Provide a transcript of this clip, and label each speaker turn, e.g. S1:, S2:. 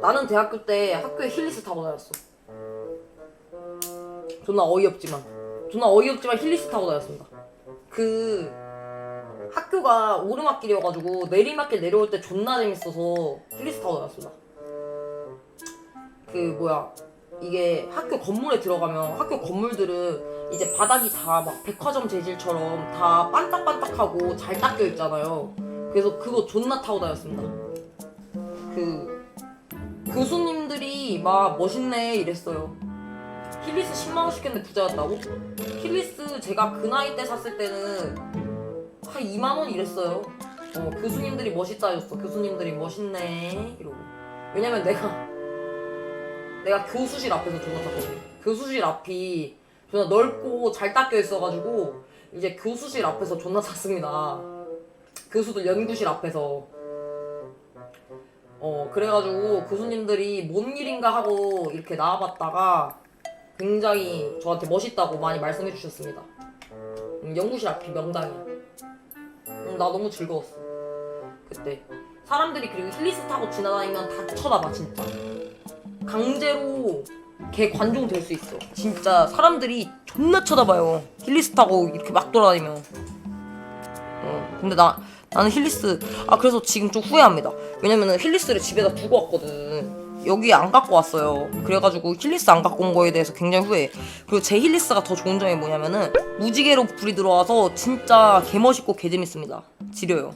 S1: 나는 대학교 때 학교에 힐리스 타고 다녔어. 존나 어이없지만. 존나 어이없지만 힐리스 타고 다녔습니다. 그 학교가 오르막길이어가지고 내리막길 내려올 때 존나 재밌어서 힐리스 타고 다녔습니다. 그 뭐야 이게 학교 건물에 들어가면 학교 건물들은 이제 바닥이 다 막 백화점 재질처럼 다 반딱반딱하고 잘 닦여 있잖아요. 그래서 그거 존나 타고 다녔습니다. 그 교수님들이 막 멋있네 이랬어요. 힐리스 10만 원씩 했는데 부자였다고? 힐리스 제가 그 나이 때 샀을 때는 한 2만 원 이랬어요. 어, 교수님들이 멋있다 해줬어. 교수님들이 멋있네 이러고. 왜냐면 내가 내가 교수실 앞에서 존나 탔거든. 교수실 앞이 존나 넓고 잘 닦여 있어가지고 이제 교수실 앞에서 존나 탔습니다. 교수들 연구실 앞에서. 어 그래가지고 교수님들이 뭔 일인가 하고 이렇게 나와봤다가 굉장히 저한테 멋있다고 많이 말씀해 주셨습니다. 음, 연구실 앞이 명당이야. 음, 나 너무 즐거웠어. 그때 사람들이 그리고 힐리스 타고 지나다니면 다 쳐다봐 진짜. 강제로 걔 관종 될 수 있어. 진짜 사람들이 존나 쳐다봐요. 힐리스 타고 이렇게 막 돌아다니면. 어, 근데 나 나는 힐리스 아 그래서 지금 좀 후회합니다. 왜냐면은 힐리스를 집에다 두고 왔거든. 여기 안 갖고 왔어요. 그래가지고 힐리스 안 갖고 온 거에 대해서 굉장히 후회. 그리고 제 힐리스가 더 좋은 점이 뭐냐면은 무지개로 불이 들어와서 진짜 개 멋있고 개 재밌습니다. 지려요.